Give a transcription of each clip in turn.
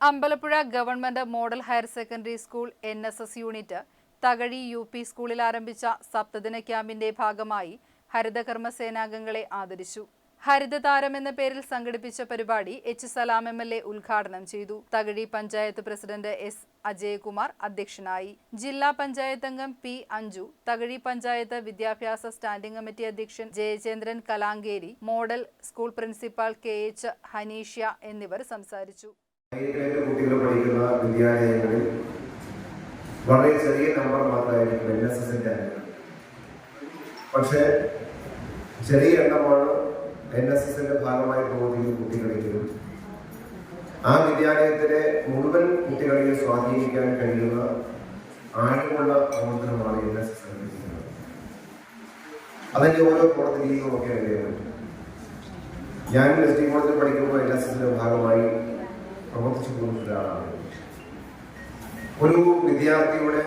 Ambalappuzha government model higher secondary school N S S unit Thakazhi U P സ്കൂളിൽ ആരംഭിച്ച സപ്തദിന ക്യാമ്പിന്റെ ഭാഗമായി ഹരിതകർമ്മ സേനാംഗങ്ങളെ ആദരിച്ചു ഹരിതതാരം എന്ന പേരിൽ സംഘടിപ്പിച്ച പരിപാടി H Salam M L A ഉദ്ഘാടനം ചെയ്തു. തകഴി പഞ്ചായത്ത് പ്രസിഡന്റ് എസ് അജയകുമാർ അധ്യക്ഷനായി. ജില്ലാ പഞ്ചായത്ത് അംഗം പി അഞ്ജു തകഴി പഞ്ചായത്ത് വിദ്യാഭ്യാസ സ്റ്റാൻഡിംഗ് കമ്മിറ്റി അധ്യക്ഷൻ Jayachandran Kalankeri model school principal K H Haneeshya എന്നിവർ സംസാരിച്ചു. കുട്ടികൾ പഠിക്കുന്ന വിദ്യാലയങ്ങളിൽ വളരെ ചെറിയ നമ്പർ മാത്രമായിരിക്കും എൻ എസ് എസിന്റെ അംഗങ്ങൾ പക്ഷേ ചെറിയ എണ്ണമാണ് എൻ എസ് എസിന്റെ ഭാഗമായി പ്രവർത്തിക്കുന്ന കുട്ടികളെങ്കിലും ആ വിദ്യാലയത്തിലെ മുഴുവൻ കുട്ടികളെയും സ്വാധീനിക്കാൻ കഴിയുന്ന ആഴമുള്ള പ്രവർത്തനമാണ് എൻ എസ് എസ് സംഘടിപ്പിക്കുന്നത് അതിന്റെ ഓരോ പ്രവർത്തനവും ഒക്കെ അറിയാൻ പറ്റും. ഞാൻ എസ് ഡി കോളേജിൽ പഠിക്കുമ്പോൾ എൻ എസ് എസിന്റെ ഒരു വിദ്യാർത്ഥിയുടെ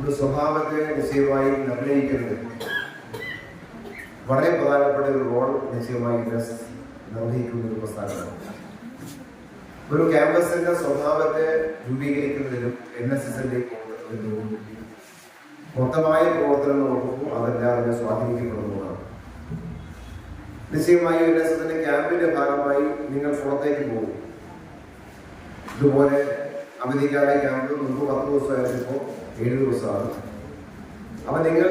ഒരു സ്വഭാവത്തെ നിശ്ചയമായി നിർണയിക്കുന്നത് വളരെ പ്രധാനപ്പെട്ട ഒരു റോൾ നിശ്ചയമായി നിർവഹിക്കുന്ന ഒരു പ്രസ്ഥാനമാണ്. ഒരു ക്യാമ്പസിന്റെ സ്വഭാവത്തെ രൂപീകരിക്കുന്നതിലും എൻ എസ് എസിന്റെ മൊത്തമായ പ്രവർത്തനം നോക്കുമ്പോൾ സ്വാധീനിക്കപ്പെടുന്നതാണ്. നിശ്ചയമായി എൻ എസ് എസിന്റെ ക്യാമ്പിന്റെ ഭാഗമായി നിങ്ങൾ പുറത്തേക്ക് പോകും. ഇതുപോലെ അവധിക്കാല ക്യാമ്പ് മുമ്പ് പത്ത് ദിവസമായിരുന്നപ്പോൾ ഏഴ് ദിവസമാണ്. അപ്പൊ നിങ്ങൾ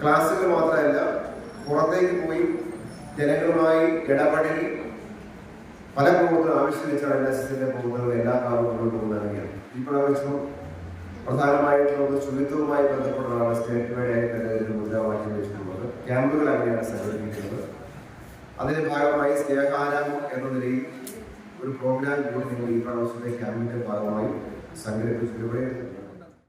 ക്ലാസ്സുകൾ മാത്രമല്ല പുറത്തേക്ക് പോയി ജനങ്ങളുമായി ഇടപെടൽ പല പ്രവർത്തനം ആവശ്യം വെച്ചാണ് എൻ എസ് എസിന്റെ പ്രവർത്തനങ്ങൾ എല്ലാ കാലവും മുന്നോട്ട് കൊണ്ടുവരികയാണ്. ഈ പ്രാവശ്യം പ്രധാനമായിട്ടുള്ളത് ശുചിത്വവുമായി ബന്ധപ്പെട്ടതാണ് സ്റ്റേറ്റ് വൈഡായി തന്നെ ഒരു മുദ്രാവാക്യം വെച്ചിട്ടുള്ളത്. ക്യാമ്പുകൾ അങ്ങനെയാണ് സംഘടിപ്പിക്കുന്നത്. അതിന്റെ ഭാഗമായി സ്നേഹാരാമം എന്ന നിലയിൽ ഒരു പ്രോഗ്രാം കൂടി നിങ്ങൾ ഈ പ്രാവശ്യത്തെ ക്യാമ്പിന്റെ ഭാഗമായി സംഘടിപ്പിച്ചു ഇവിടെ